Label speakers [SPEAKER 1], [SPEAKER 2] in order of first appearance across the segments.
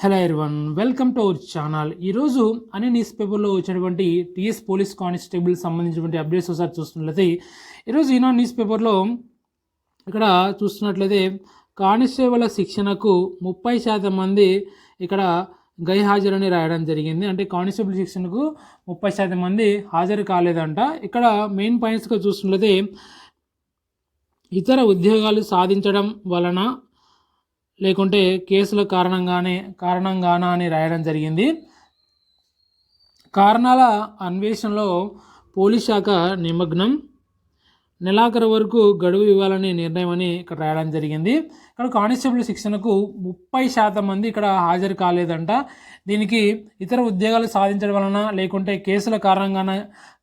[SPEAKER 1] Hello everyone welcome to our channel ఈరోజు అన్ని news పేపర్లో వచ్చినటువంటి టీఎస్ పోలీస్ కానిస్టేబుల్ సంబంధించినటువంటి అప్డేట్స్ ఒకసారి చూస్తున్నట్లయితే ఈరోజు ఈనాడు న్యూస్ పేపర్లో ఇక్కడ చూస్తున్నట్లయితే కానిస్టేబుల్ శిక్షణకు ముప్పై శాతం మంది ఇక్కడ గైహాజరని రాయడం జరిగింది. అంటే కానిస్టేబుల్ శిక్షణకు ముప్పై శాతం మంది హాజరు కాలేదంట. ఇక్కడ మెయిన్ పాయింట్స్గా చూస్తున్నట్లయితే ఇతర ఉద్యోగాలు సాధించడం వలన లేకుంటే కేసుల కారణంగానే కారణంగానా అని రాయడం జరిగింది. కారణాల అన్వేషణలో పోలీస్ శాఖ నిమగ్నం. నెలాఖరు వరకు గడువు ఇవ్వాలని నిర్ణయం అని ఇక్కడ రాయడం జరిగింది. ఇక్కడ కానిస్టేబుల్ శిక్షణకు ముప్పై శాతం మంది ఇక్కడ హాజరు కాలేదంట. దీనికి ఇతర ఉద్యోగాలు సాధించడం వలన లేకుంటే కేసుల కారణంగాన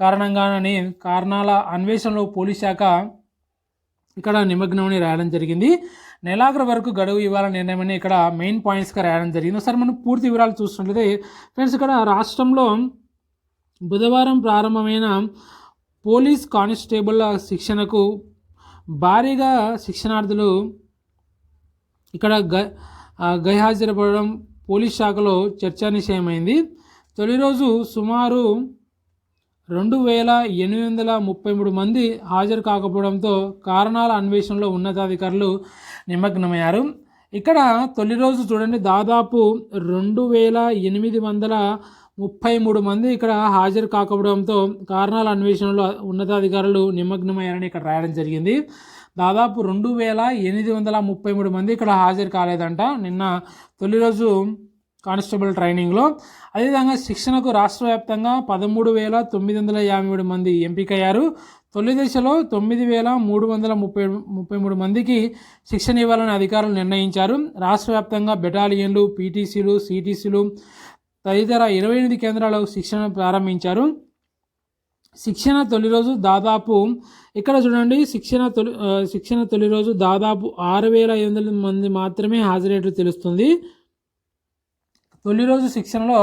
[SPEAKER 1] కారణంగానని కారణాల అన్వేషణలో పోలీస్ శాఖ ఇక్కడ నిమగ్నమని రాయడం జరిగింది. నెలాఖరు వరకు గడువు ఇవ్వాలని నిర్ణయమని ఇక్కడ మెయిన్ పాయింట్స్గా రాయడం జరిగింది. ఒకసారి మనం పూర్తి వివరాలు చూసినట్లయితే ఫ్రెండ్స్ ఇక్కడ రాష్ట్రంలో బుధవారం ప్రారంభమైన పోలీస్ కానిస్టేబుల్ శిక్షణకు భారీగా శిక్షణార్థులు ఇక్కడ గ గైహాజరపడడం పోలీస్ శాఖలో చర్చానిశయమైంది తొలి రోజు సుమారు రెండు వేల ఎనిమిది వందల ముప్పై మూడు మంది హాజరు కాకపోవడంతో కారణాల అన్వేషణలో ఉన్నతాధికారులు నిమగ్నమయ్యారు. ఇక్కడ తొలి రోజు చూడండి దాదాపు రెండు వేల ఎనిమిది వందల ముప్పై మూడు మంది ఇక్కడ హాజరు కాకపోవడంతో కారణాల అన్వేషణలో ఉన్నతాధికారులు నిమగ్నమయ్యారని ఇక్కడ రాయడం జరిగింది. దాదాపు రెండు వేల ఎనిమిది వందల ముప్పై మూడు మంది ఇక్కడ హాజరు కాలేదంట. నిన్న తొలి రోజు కానిస్టేబుల్ ట్రైనింగ్లో. అదేవిధంగా శిక్షణకు రాష్ట్ర వ్యాప్తంగా పదమూడు వేల తొమ్మిది వందల యాభై మూడు మంది ఎంపికయ్యారు. తొలి దశలో తొమ్మిది వేల మూడు వందల ముప్పై ముప్పై మూడు మందికి శిక్షణ ఇవ్వాలని అధికారులు నిర్ణయించారు. రాష్ట్ర వ్యాప్తంగా బెటాలియన్లు పీటీసీలు సిటీసీలు తదితర ఇరవై ఎనిమిది కేంద్రాలకు శిక్షణ ప్రారంభించారు. శిక్షణ తొలి రోజు దాదాపు ఇక్కడ చూడండి శిక్షణ తొలి శిక్షణ తొలి రోజు దాదాపు ఆరు వేల ఐదు వందల మంది మాత్రమే హాజరైనట్లు తెలుస్తుంది. తొలి రోజు శిక్షణలో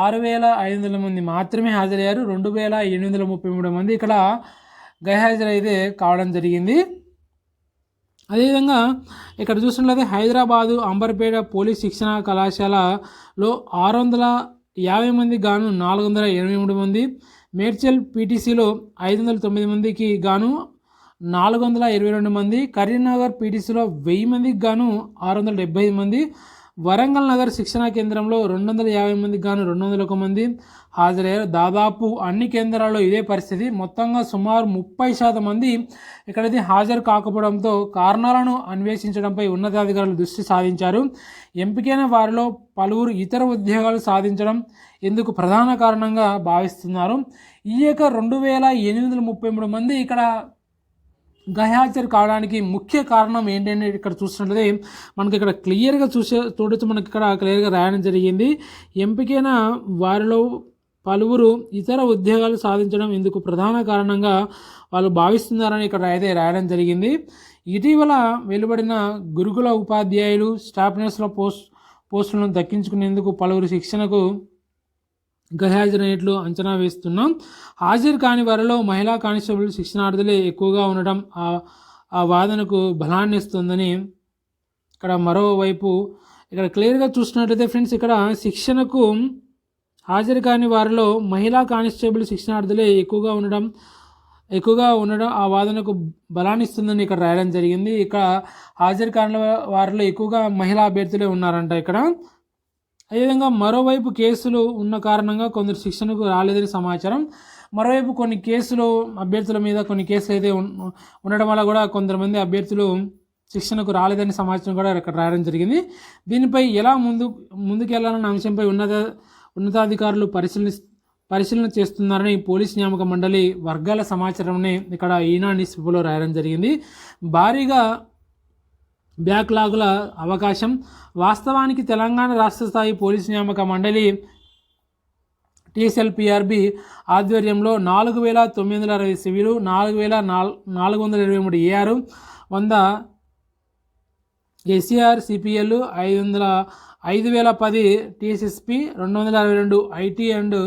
[SPEAKER 1] ఆరు వేల ఐదు వందల మంది మాత్రమే హాజరయ్యారు. రెండు వేల ఎనిమిది వందల ముప్పై మూడు మంది ఇక్కడ గైహాజరైతే కావడం జరిగింది. అదేవిధంగా ఇక్కడ చూసినట్లయితే హైదరాబాదు అంబర్పేట పోలీస్ శిక్షణ కళాశాలలో ఆరు వందల యాభై మంది గాను నాలుగు వందల ఎనభై మూడు మంది మేడ్చల్ పీటీసీలో ఐదు వందల తొమ్మిది మందికి గాను నాలుగు వందల ఇరవై రెండు మంది కరీంనగర్ పీటీసీలో వెయ్యి మందికి గాను ఆరు వందల డెబ్బై ఐదు మంది వరంగల్ నగర్ శిక్షణా కేంద్రంలో రెండు వందల యాభై మందికి గాను రెండు వందల ఒక మంది హాజరయ్యారు. దాదాపు అన్ని కేంద్రాల్లో ఇదే పరిస్థితి. మొత్తంగా సుమారు ముప్పై శాతం మంది ఇక్కడైతే హాజరు కాకపోవడంతో కారణాలను అన్వేషించడంపై ఉన్నతాధికారులు దృష్టి సాధించారు ఎంపికైన వారిలో పలువురు ఇతర ఉద్యోగాలు సాధించడం ఇందుకు ప్రధాన కారణంగా భావిస్తున్నారు. ఈ యొక్క రెండు వేల ఎనిమిది వందల ముప్పై మూడు మంది ఇక్కడ గైహాజరు కావడానికి ముఖ్య కారణం ఏంటంటే ఇక్కడ చూసినట్లయితే మనకి ఇక్కడ క్లియర్గా చూసే చూడొచ్చు. మనకి ఇక్కడ క్లియర్గా రాయడం జరిగింది. ఎంపికైన వారిలో పలువురు ఇతర ఉద్యోగాలు సాధించడం ఇందుకు ప్రధాన కారణంగా వాళ్ళు భావిస్తున్నారని ఇక్కడ అయితే రాయడం జరిగింది. ఇటీవల వెలువడిన గురుకుల ఉపాధ్యాయులు స్టాఫ్ నర్సుల పోస్ట్ పోస్టులను దక్కించుకునేందుకు పలువురు శిక్షణకు గైహాజరైనట్లు అంచనా వేస్తున్నాం. హాజరు కాని వారిలో మహిళా కానిస్టేబుల్ శిక్షణార్థులే ఎక్కువగా ఉండడం ఆ వాదనకు బలాన్ని ఇస్తుందని ఇక్కడ మరోవైపు ఇక్కడ క్లియర్గా చూసినట్లయితే ఫ్రెండ్స్ ఇక్కడ శిక్షణకు హాజరు కాని వారిలో మహిళా కానిస్టేబుల్ శిక్షణార్థులే ఎక్కువగా ఉండడం ఎక్కువగా ఉండడం ఆ వాదనకు బలాన్ని ఇస్తుందని ఇక్కడ రాయడం జరిగింది. ఇక్కడ హాజరు కాని వారిలో ఎక్కువగా మహిళా అభ్యర్థులే ఉన్నారంట ఇక్కడ. అదేవిధంగా మరోవైపు కేసులు ఉన్న కారణంగా కొందరు శిక్షణకు రాలేదని సమాచారం. మరోవైపు కొన్ని కేసులు అభ్యర్థుల మీద కొన్ని కేసులు అయితే ఉండడం వల్ల కూడా కొంతమంది అభ్యర్థులు శిక్షణకు రాలేదని సమాచారం కూడా ఇక్కడ రాయడం జరిగింది. దీనిపై ఎలా ముందు ముందుకెళ్ళాలన్న అంశంపై ఉన్నత ఉన్నతాధికారులు పరిశీలన పరిశీలన చేస్తున్నారని పోలీస్ నియామక మండలి వర్గాల సమాచారంని ఇక్కడ ఈనా న్యూస్ పేపర్లో రాయడం జరిగింది. భారీగా బ్యాక్లాగుల అవకాశం. వాస్తవానికి తెలంగాణ రాష్ట్ర స్థాయి పోలీస్ నియామక మండలి టీఎస్ఎల్పిఆర్బి ఆధ్వర్యంలో నాలుగు వేల తొమ్మిది వందల అరవై సివిలు నాలుగు వేల నాల్ నాలుగు వందల ఇరవై మూడు ఏఆర్ వంద ఎస్సీఆర్ సిపిఎల్ ఐదు వందల ఐదు వేల పది టీఎస్ఎస్పి రెండు వందల అరవై రెండు ఐటీ అండ్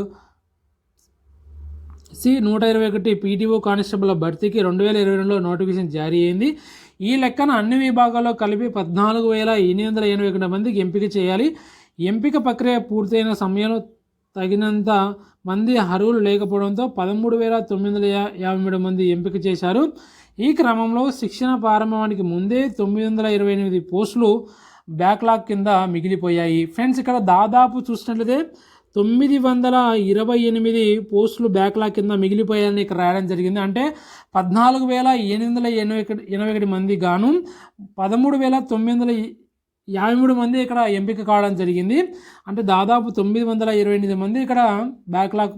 [SPEAKER 1] సి నూట ఇరవై ఒకటి పీటీఓ కానిస్టేబుల్ భర్తీకి రెండు వేల ఇరవై రెండులో నోటిఫికేషన్ జారీ అయింది. ఈ లెక్కన అన్ని విభాగాల్లో కలిపి పద్నాలుగు వేల ఎనిమిది వందల ఎనభై ఒకటి మందికి ఎంపిక చేయాలి. ఎంపిక ప్రక్రియ పూర్తయిన సమయంలో తగినంత మంది అర్హులు లేకపోవడంతో పదమూడు వేల తొమ్మిది వందల యాభై మూడు మంది ఎంపిక చేశారు. ఈ క్రమంలో శిక్షణ ప్రారంభానికి ముందే తొమ్మిది వందల ఇరవై ఎనిమిది పోస్టులు బ్యాక్లాగ్ కింద మిగిలిపోయాయి. ఫ్రెండ్స్ ఇక్కడ దాదాపు చూసినట్లయితే తొమ్మిది వందల ఇరవై ఎనిమిది పోస్టులు బ్యాక్లా కింద మిగిలిపోయాయని ఇక్కడ రాయడం జరిగింది. అంటే పద్నాలుగు వేల ఎనిమిది వందల ఎనభై ఎనభై ఒకటి మంది గాను పదమూడు వేల తొమ్మిది వందల యాభై మూడు మంది ఇక్కడ ఎంపిక కావడం జరిగింది. అంటే దాదాపు తొమ్మిది వందల ఇరవై ఎనిమిది మంది ఇక్కడ బ్యాక్లాగ్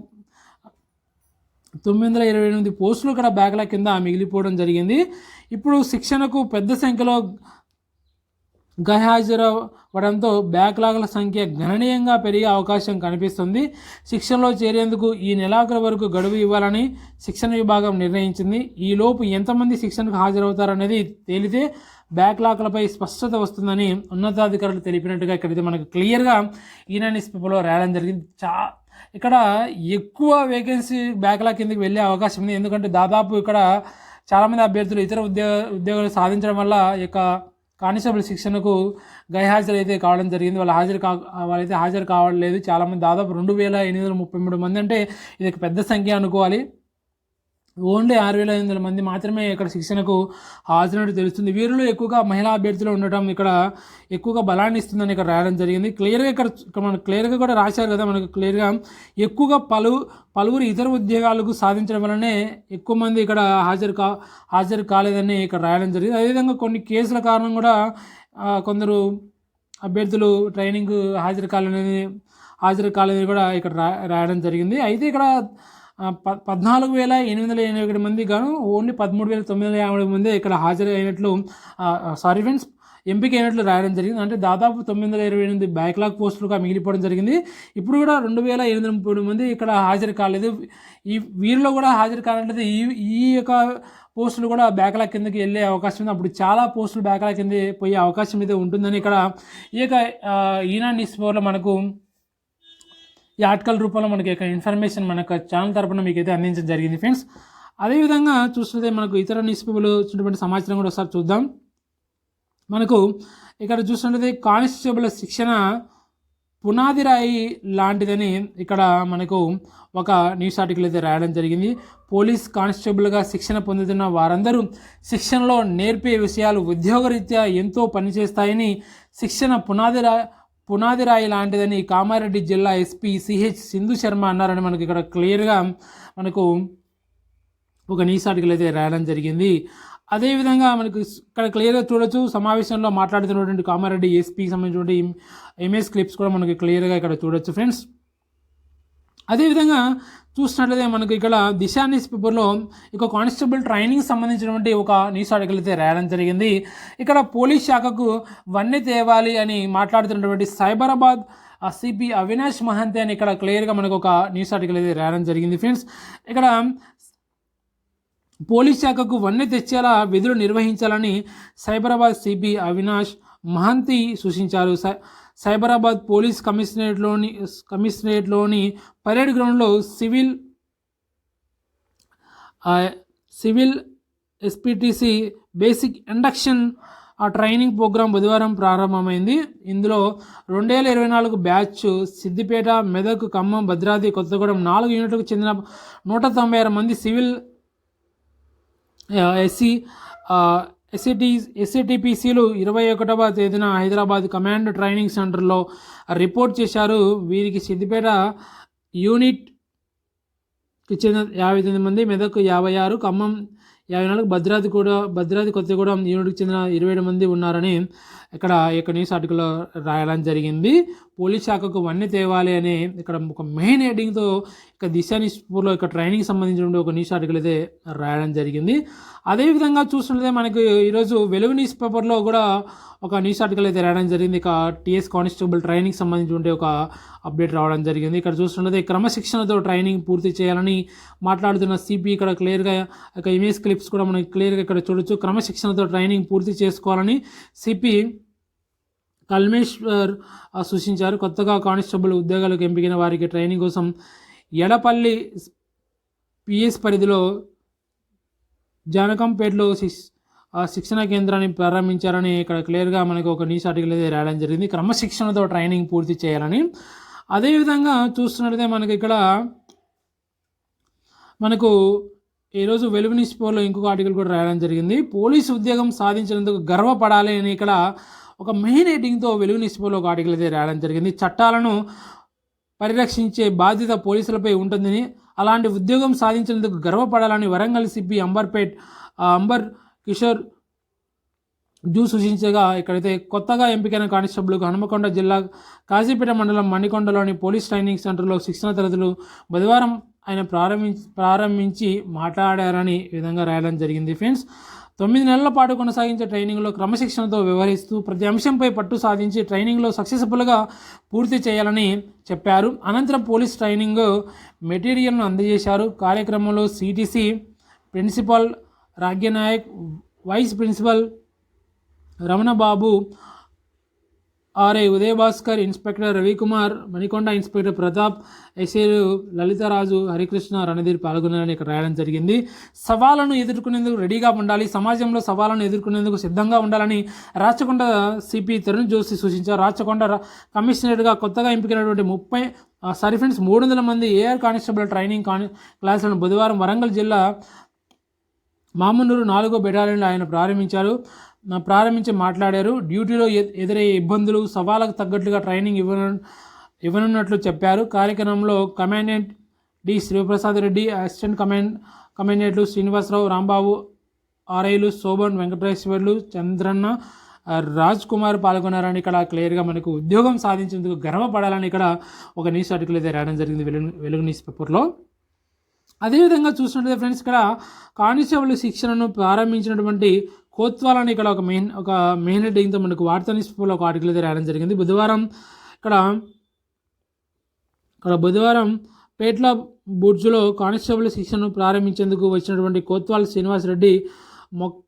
[SPEAKER 1] తొమ్మిది వందల ఇరవై ఎనిమిది పోస్టులు ఇక్కడ బ్యాక్లాగ్ కింద మిగిలిపోవడం జరిగింది. ఇప్పుడు శిక్షణకు పెద్ద సంఖ్యలో గైహాజరవడంతో బ్యాక్లాగ్ల సంఖ్య గణనీయంగా పెరిగే అవకాశం కనిపిస్తుంది. శిక్షణలో చేరేందుకు ఈ నెలాఖరు వరకు గడువు ఇవ్వాలని శిక్షణ విభాగం నిర్ణయించింది. ఈలోపు ఎంతమంది శిక్షణకు హాజరవుతారనేది తేలితే బ్యాక్లాగ్లపై స్పష్టత వస్తుందని ఉన్నతాధికారులు తెలిపినట్టుగా ఇక్కడైతే మనకు క్లియర్గా ఈనా పేపర్లో రాయడం జరిగింది. చా ఇక్కడ ఎక్కువ వేకెన్సీ బ్యాక్లాగ్ కిందకి వెళ్ళే అవకాశం ఉంది. ఎందుకంటే దాదాపు ఇక్కడ చాలామంది అభ్యర్థులు ఇతర ఉద్యోగ ఉద్యోగాలు సాధించడం వల్ల ఈ యొక్క కానిస్టేబుల్ శిక్షణకు గైహాజరైతే కావడం జరిగింది. వాళ్ళు హాజరు కా వాళ్ళైతే హాజరు కావడం లేదు చాలామంది దాదాపు రెండు వేల ఎనిమిది వందల ముప్పై మూడు మంది అంటే ఇది పెద్ద సంఖ్య అనుకోవాలి. ఓన్లీ ఆరు వేల ఐదు వందల మంది మాత్రమే ఇక్కడ శిక్షణకు హాజరైనట్టు తెలుస్తుంది. వీరిలో ఎక్కువగా మహిళా అభ్యర్థులు ఉండటం ఇక్కడ ఎక్కువగా బలాన్ని ఇస్తుందని ఇక్కడ రాయడం జరిగింది. క్లియర్గా ఇక్కడ మనం మనకు క్లియర్గా కూడా రాశారు కదా మనకు క్లియర్గా ఎక్కువగా పలు పలువురు ఇతర ఉద్యోగాలకు సాధించడం వలనే ఎక్కువ మంది ఇక్కడ హాజరు కా హాజరు కాలేదని ఇక్కడ రాయడం జరిగింది. అదేవిధంగా కొన్ని కేసుల కారణం కూడా కొందరు అభ్యర్థులు ట్రైనింగ్ హాజరు కాలేదని హాజరు కాలేదని కూడా ఇక్కడ రా రాయడం జరిగింది. అయితే ఇక్కడ పద్నాలుగు వేల ఎనిమిది వందల ఎనభై ఒకటి మంది గాను ఓన్లీ పదమూడు వేల తొమ్మిది వందల యాభై మంది ఇక్కడ హాజరైనట్లు సారీ ఫ్రెండ్స్ ఎంపిక అయినట్లు రాయడం జరిగింది. అంటే దాదాపు తొమ్మిది వందల ఇరవై ఎనిమిది బ్యాక్లాగ్ పోస్టులుగా మిగిలిపోవడం జరిగింది. ఇప్పుడు కూడా రెండు వేల ఎనిమిది వందల ముప్పై మంది ఇక్కడ హాజరు కాలేదు. ఈ వీరిలో కూడా హాజరు కానట్లయితే ఈ ఈ యొక్క పోస్టులు కూడా బ్యాక్లాగ్ కిందకి వెళ్ళే అవకాశం ఉంది. అప్పుడు చాలా పోస్టులు బ్యాక్లాగ్ కింద పోయే అవకాశం అయితే ఉంటుందని ఇక్కడ ఈ యొక్క ఈనాడు న్యూస్ పేపర్లో మనకు ఈ ఆర్టికల్ రూపంలో మనకి యొక్క ఇన్ఫర్మేషన్ మన యొక్క ఛానల్ తరపున మీకు అయితే అందించడం జరిగింది ఫ్రెండ్స్ అదేవిధంగా చూస్తుంటే మనకు ఇతర న్యూస్ పేపర్లు వచ్చినటువంటి సమాచారం కూడా ఒకసారి చూద్దాం. మనకు ఇక్కడ చూస్తుంటే కానిస్టేబుల్ శిక్షణ పునాదిరాయి లాంటిదని ఇక్కడ మనకు ఒక న్యూస్ ఆర్టికల్ అయితే రాయడం జరిగింది. పోలీస్ కానిస్టేబుల్గా శిక్షణ పొందుతున్న వారందరూ శిక్షణలో నేర్పే విషయాలు ఉద్యోగరీత్యా ఎంతో పనిచేస్తాయని శిక్షణ పునాదిరా పునాదిరాయి పునాది లాంటిదని కామారెడ్డి జిల్లా ఎస్పీ సిహెచ్ సింధు శర్మ అన్నారని మనకి ఇక్కడ క్లియర్గా మనకు ఒక న్యూస్ ఆర్టికల్ అయితే రాయడం జరిగింది. అదేవిధంగా మనకు ఇక్కడ క్లియర్గా చూడొచ్చు సమావేశంలో మాట్లాడుతున్నటువంటి కామారెడ్డి ఎస్పీకి సంబంధించినటువంటి ఎంఎస్ క్లిప్స్ కూడా మనకి క్లియర్గా ఇక్కడ చూడొచ్చు. ఫ్రెండ్స్ అదేవిధంగా చూసినట్లయితే మనకు ఇక్కడ దిశా న్యూస్ పేపర్లో ఇక కానిస్టేబుల్ ట్రైనింగ్ సంబంధించినటువంటి ఒక న్యూస్ ఆర్టికల్ అయితే రాయడం జరిగింది. ఇక్కడ పోలీస్ శాఖకు వన్నె తేవాలి అని మాట్లాడుతున్నటువంటి సైబరాబాద్ సిపి అవినాష్ మహంతి అని ఇక్కడ క్లియర్గా మనకు ఒక న్యూస్ ఆర్టికల్ అయితే రాయడం జరిగింది. ఫ్రెండ్స్ ఇక్కడ పోలీస్ శాఖకు వన్నె తెచ్చేలా విధులు నిర్వహించాలని సైబరాబాద్ సిపి అవినాష్ మహంతి సూచించారు. సై- సైబరాబాద్ పోలీస్ కమిషనరేట్లోని కమిషనరేట్లోని పరేడ్ గ్రౌండ్లో civil civil SPTC basic induction ఆ ట్రైనింగ్ ప్రోగ్రాం బుధవారం ప్రారంభమైంది. ఇందులో రెండు వేల ఇరవై నాలుగు బ్యాచ్ సిద్దిపేట మెదక్ ఖమ్మం భద్రాద్రి కొత్తగూడెం నాలుగు యూనిట్లకు చెందిన నూట తొంభై ఆరు మంది సివిల్ ఎస్సీ ఎస్సిటి ఎస్సిటిపిసిలు ఇరవై ఒకటవ తేదీన హైదరాబాద్ కమాండ్ ట్రైనింగ్ సెంటర్లో రిపోర్ట్ చేశారు. వీరికి సిద్దిపేట యూనిట్కి చెందిన యాభై తొమ్మిది మంది మెదక్ యాభై ఆరు ఖమ్మం యాభై నాలుగు భద్రాద్రి కూడా భద్రాద్రి కొత్తగూడెం యూనిట్కి చెందిన ఇరవై ఏడు మంది ఉన్నారని ఇక్కడ ఇక్కడ న్యూస్ ఆర్టికల్లో రాయడం జరిగింది. పోలీస్ శాఖకు వన్నీ తేవాలి అనే ఇక్కడ ఒక మెయిన్ హెడ్డింగ్తో ఇక దిశానిస్పూర్లో ఇక్కడ పేపర్లో ట్రైనింగ్ సంబంధించిన ఒక న్యూస్ ఆర్టికల్ అయితే రాయడం జరిగింది. అదేవిధంగా చూసినట్లయితే మనకు ఈరోజు వెలుగు న్యూస్ పేపర్లో కూడా ఒక న్యూస్ ఆర్టికల్ అయితే రాయడం జరిగింది. ఇక టీఎస్ కానిస్టేబుల్ ట్రైనింగ్ సంబంధించి ఒక అప్డేట్ రావడం జరిగింది. ఇక్కడ చూస్తున్నది క్రమశిక్షణతో ట్రైనింగ్ పూర్తి చేయాలని మాట్లాడుతున్న సిపి ఇక్కడ క్లియర్గా ఇక ఇమేజ్ క్లిప్స్ కూడా మనకి క్లియర్గా ఇక్కడ చూడొచ్చు. క్రమశిక్షణతో ట్రైనింగ్ పూర్తి చేసుకోవాలని సిపి కల్మేశ్వర్ సూచించారు. కొత్తగా కానిస్టేబుల్ ఉద్యోగాలకు ఎంపికైన వారికి ట్రైనింగ్ కోసం ఎడపల్లి పిఎస్ పరిధిలో జానకంపేటలో ఆ, శిక్షణ కేంద్రాన్ని ప్రారంభించారని ఇక్కడ క్లియర్గా మనకు ఒక న్యూస్ ఆర్టికల్ అయితే రాయడం జరిగింది. క్రమశిక్షణతో ట్రైనింగ్ పూర్తి చేయాలని. అదేవిధంగా చూస్తున్నట్లయితే మనకి ఇక్కడ మనకు ఈరోజు వెలుగు న్యూస్ పేపర్లో ఇంకొక ఆర్టికల్ కూడా రాయడం జరిగింది. పోలీసు ఉద్యోగం సాధించినందుకు గర్వపడాలి అని ఇక్కడ ఒక మెయిన్ హెడ్డింగ్తో వెలుగు ఒక ఆర్టికల్ అయితే రాయడం జరిగింది. చట్టాలను పరిరక్షించే బాధ్యత పోలీసులపై ఉంటుందని అలాంటి ఉద్యోగం సాధించినందుకు గర్వపడాలని వరంగల్ సిపి అంబర్పేట్ అంబర్ కిషోర్ జూ సూచించగా ఇక్కడైతే కొత్తగా ఎంపికైన కానిస్టేబుల్కు హనుమకొండ జిల్లా కాజీపేట మండలం మణికొండలోని పోలీస్ ట్రైనింగ్ సెంటర్లో శిక్షణ తరగతులు బుధవారం ఆయన ప్రారంభించి ప్రారంభించి మాట్లాడారని ఈ విధంగా రాయడం జరిగింది. ఫ్రెండ్స్ తొమ్మిది నెలల పాటు కొనసాగించే ట్రైనింగ్లో క్రమశిక్షణతో వ్యవహరిస్తూ ప్రతి అంశంపై పట్టు సాధించి ట్రైనింగ్లో సక్సెస్ఫుల్గా పూర్తి చేయాలని చెప్పారు. అనంతరం పోలీస్ ట్రైనింగ్ మెటీరియల్ను అందజేశారు. కార్యక్రమంలో CTC principal Ragyanayak vice principal Ramanababu RI Udayabhaskar inspector Ravikumar Manikonda inspector Pratap ఎస్ఏలు Lalitharaju Harikrishna Randhir పాల్గొన్నారని ఇక్కడ రాయడం జరిగింది. సవాళ్ళను ఎదుర్కొనేందుకు రెడీగా ఉండాలి. సమాజంలో సవాళ్ళను ఎదుర్కొనేందుకు సిద్ధంగా ఉండాలని రాచకొండ సిపి తరుణ్ జోషి సూచించారు. రాచకొండ ర- కమిషనర్గా కొత్తగా ఎంపికైనటువంటి ముప్పై సారీ ఫ్రెండ్స్ మూడు వందల మంది ఏఆర్ కానిస్టేబుల్ ట్రైనింగ్ కాని క్లాసులను బుధవారం వరంగల్ జిల్లా మామునూరు నాలుగో బెటాలియన్లో ఆయన ప్రారంభించారు. ప్రారంభించి మాట్లాడారు. డ్యూటీలో ఎదురయ్యే ఇబ్బందులు సవాళ్ళకు తగ్గట్లుగా ట్రైనింగ్ ఇవ్వను ఇవ్వనున్నట్లు చెప్పారు. కార్యక్రమంలో commandant D Sivaprasad Reddy assistant command కమాండెంట్లు Srinivasarao Rambabu ఆర్ఐలు శోభన్ వెంకటేశ్వర్లు చంద్రన్న రాజ్ కుమార్ పాల్గొన్నారని ఇక్కడ క్లియర్గా మనకు ఉద్యోగం సాధించేందుకు గర్వపడాలని ఇక్కడ ఒక న్యూస్ ఆర్టికల్ అయితే రాయడం జరిగింది వెలుగు వెలుగు న్యూస్ పేపర్లో. అదేవిధంగా చూసినట్లయితే ఫ్రెండ్స్ ఇక్కడ కానిస్టేబుల్ శిక్షణను ప్రారంభించినటువంటి కోత్వాలని ఇక్కడ ఒక మెయిన్ ఒక మెయిన్ హెడ్డింగ్తో మనకు వార్తా న్యూస్ పేపర్లో ఒక ఆర్టికల్ అయితే రాయడం జరిగింది. బుధవారం ఇక్కడ ఇక్కడ బుధవారం పేట్ల బుడ్జ్లో కానిస్టేబుల్ శిక్షణను ప్రారంభించేందుకు వచ్చినటువంటి కోత్వాల్ శ్రీనివాస్ రెడ్డి మొక్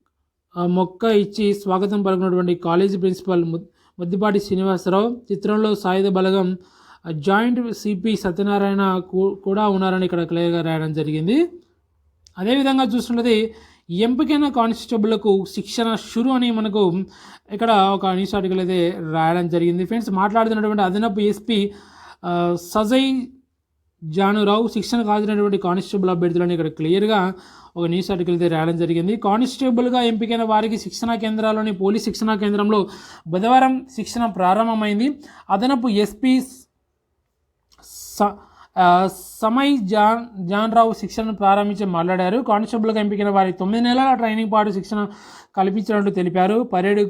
[SPEAKER 1] మొక్క ఇచ్చి స్వాగతం పలికినటువంటి కాలేజీ ప్రిన్సిపల్ ము- ముద్దిపాటి శ్రీనివాసరావు. చిత్రంలో సాయుధ బలగం జాయింట్ సిపి సత్యనారాయణ కూడా ఉన్నారని ఇక్కడ క్లియర్గా రాయడం జరిగింది. అదేవిధంగా చూస్తున్నది ఎంపికైన కానిస్టేబుల్కు శిక్షణ షురు అని మనకు ఇక్కడ ఒక న్యూస్ ఆర్టికల్ అయితే రాయడం జరిగింది. ఫ్రెండ్స్ మాట్లాడుతున్నటువంటి అదనపు ఎస్పీ సజయ్ జానురావు శిక్షణకు హాజరైనటువంటి కానిస్టేబుల్ అభ్యర్థులని ఇక్కడ క్లియర్గా ఒక న్యూస్ ఆర్టికల్ అయితే రాయడం జరిగింది. కానిస్టేబుల్గా ఎంపికైన వారికి శిక్షణా కేంద్రాల్లోని పోలీస్ శిక్షణా కేంద్రంలో బుధవారం శిక్షణ ప్రారంభమైంది. అదనపు ఎస్పీ స- సమయ్ జాన్ జాన్ రావు శిక్షణను ప్రారంభించి మాట్లాడారు. కానిస్టేబుల్గా ఎంపికైన వారి తొమ్మిది నెలల ట్రైనింగ్ పాటు శిక్షణ కల్పించినట్లు తెలిపారు. Parade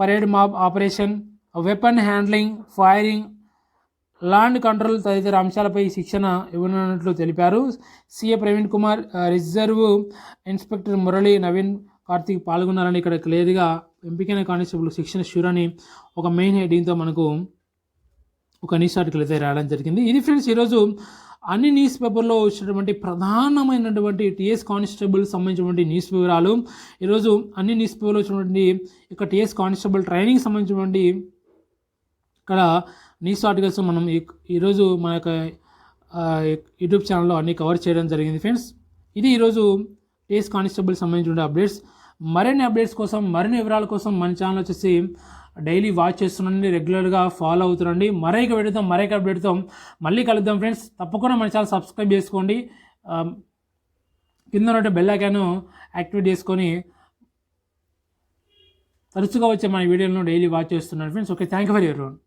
[SPEAKER 1] parade mob operation weapon handling firing land control తదితర అంశాలపై శిక్షణ ఇవ్వనున్నట్లు తెలిపారు. CA Praveen Kumar reserve inspector Murali Naveen Karthik పాల్గొన్నారని ఇక్కడ క్లియర్గా ఎంపికైన కానిస్టేబుల్ శిక్షణ షూర్ అని ఒక మెయిన్ హెడ్డింగ్తో మనకు ఒక న్యూస్ ఆర్టికల్ అయితే రాయడం జరిగింది. ఇది ఫ్రెండ్స్ ఈరోజు అన్ని న్యూస్ పేపర్లో వచ్చినటువంటి ప్రధానమైనటువంటి టీఎస్ కానిస్టేబుల్ సంబంధించినటువంటి న్యూస్ వివరాలు ఈరోజు అన్ని న్యూస్ పేపర్లో వచ్చినటువంటి ఇక టీఎస్ కానిస్టేబుల్ ట్రైనింగ్ సంబంధించినటువంటి ఇక్కడ న్యూస్ ఆర్టికల్స్ మనం ఈరోజు మన యొక్క యూట్యూబ్ ఛానల్లో అన్ని కవర్ చేయడం జరిగింది ఫ్రెండ్స్ ఇది ఈరోజు టీఎస్ కానిస్టేబుల్ సంబంధించిన అప్డేట్స్ మరిన్ని అప్డేట్స్ కోసం మరిన్ని వివరాల కోసం మన ఛానల్ వచ్చేసి డైలీ వాచ్ చేస్తుండండి రెగ్యులర్గా ఫాలో అవుతుండండి. మరొక పెడతాం మరొక అప్డేట్తో మళ్ళీ కలుద్దాం ఫ్రెండ్స్. తప్పకుండా మన ఛానల్ సబ్స్క్రైబ్ చేసుకోండి. కింద ఉన్న బెల్ ఐకాన్ యాక్టివేట్ చేసుకొని తరచుగా వచ్చే మన వీడియోలను డైలీ వాచ్ చేస్తున్నాను friends. Okay thank you for ఎవరి